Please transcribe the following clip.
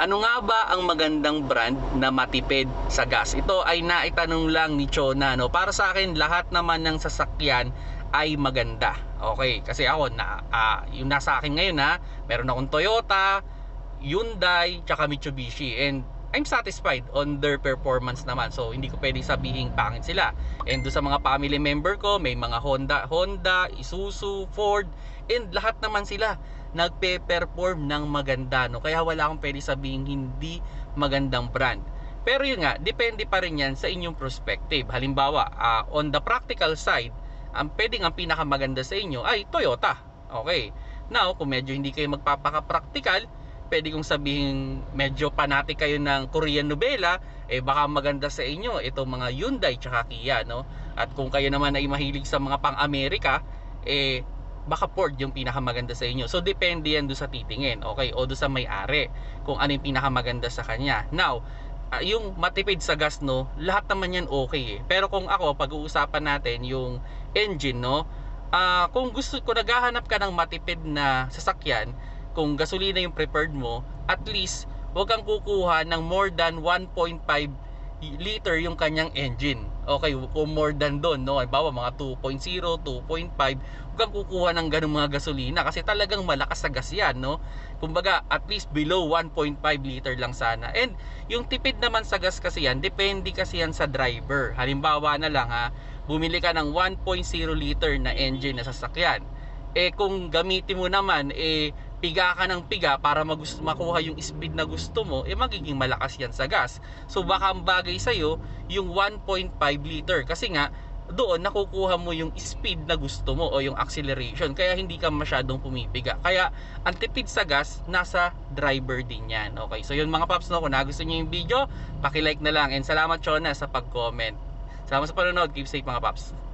Ano nga ba ang magandang brand na matipid sa gas? Ito ay naitanong lang ni Chona. No? Para sa akin, lahat naman ng sasakyan ay maganda. Okay, kasi ako, na, ah, yung nasa akin ngayon ha, meron akong Toyota, Hyundai, tsaka Mitsubishi. And I'm satisfied on their performance naman. So, hindi ko pwedeng sabihin pangit sila. And doon sa mga family member ko, may mga Honda, Honda, Isuzu, Ford, and lahat naman sila nagpe-perform ng maganda. No? Kaya wala akong pwede sabihin hindi magandang brand. Pero yun nga, depende pa rin yan sa inyong perspective. Halimbawa, ah, on the practical side, ang pwedeng ang pinakamaganda sa inyo ay Toyota. Okay. Now, kung medyo hindi kayo magpapaka-practical, pwede kong sabihin medyo panatik kayo ng Korean novela, eh baka maganda sa inyo itong mga Hyundai tsaka Kia, no? At kung kayo naman ay mahilig sa mga pang-Amerika, eh baka Ford yung pinakamaganda sa inyo. So depende yan doon sa titingin, okay? O doon sa may-ari kung ano yung pinakamaganda sa kanya. Now, ah, yung matipid sa gas no, lahat naman yan okay eh. Pero kung ako pag-uusapan natin yung engine no, ah kung gusto ko naghahanap ka ng matipid na sasakyan, kung gasolina yung preferred mo, at least huwag kang kukuha ng more than 1.5 liter yung kanyang engine. Okay, kung more than doon, no? Halimbawa, mga 2.0, 2.5, huwag kang kukuha ng ganung mga gasolina kasi talagang malakas sa gas yan, no? Kumbaga, at least below 1.5 liter lang sana. And yung tipid naman sa gas kasi yan, depende kasi yan sa driver. Halimbawa na lang ha, bumili ka ng 1.0 liter na engine na sasakyan. Eh kung gamitin mo naman, eh piga ka ng piga para magus- makuha yung speed na gusto mo, eh magiging malakas yan sa gas. So baka ang bagay sa'yo, yung 1.5 liter. Kasi nga, doon nakukuha mo yung speed na gusto mo o yung acceleration. Kaya hindi ka masyadong pumipiga. Kaya ang tipid sa gas, nasa driver din yan. Okay, so yun mga paps, no, kung nagustuhan nyo yung video, pakilike na lang. And salamat Chona sa pag-comment. Salamat sa panonood. Keep safe mga paps.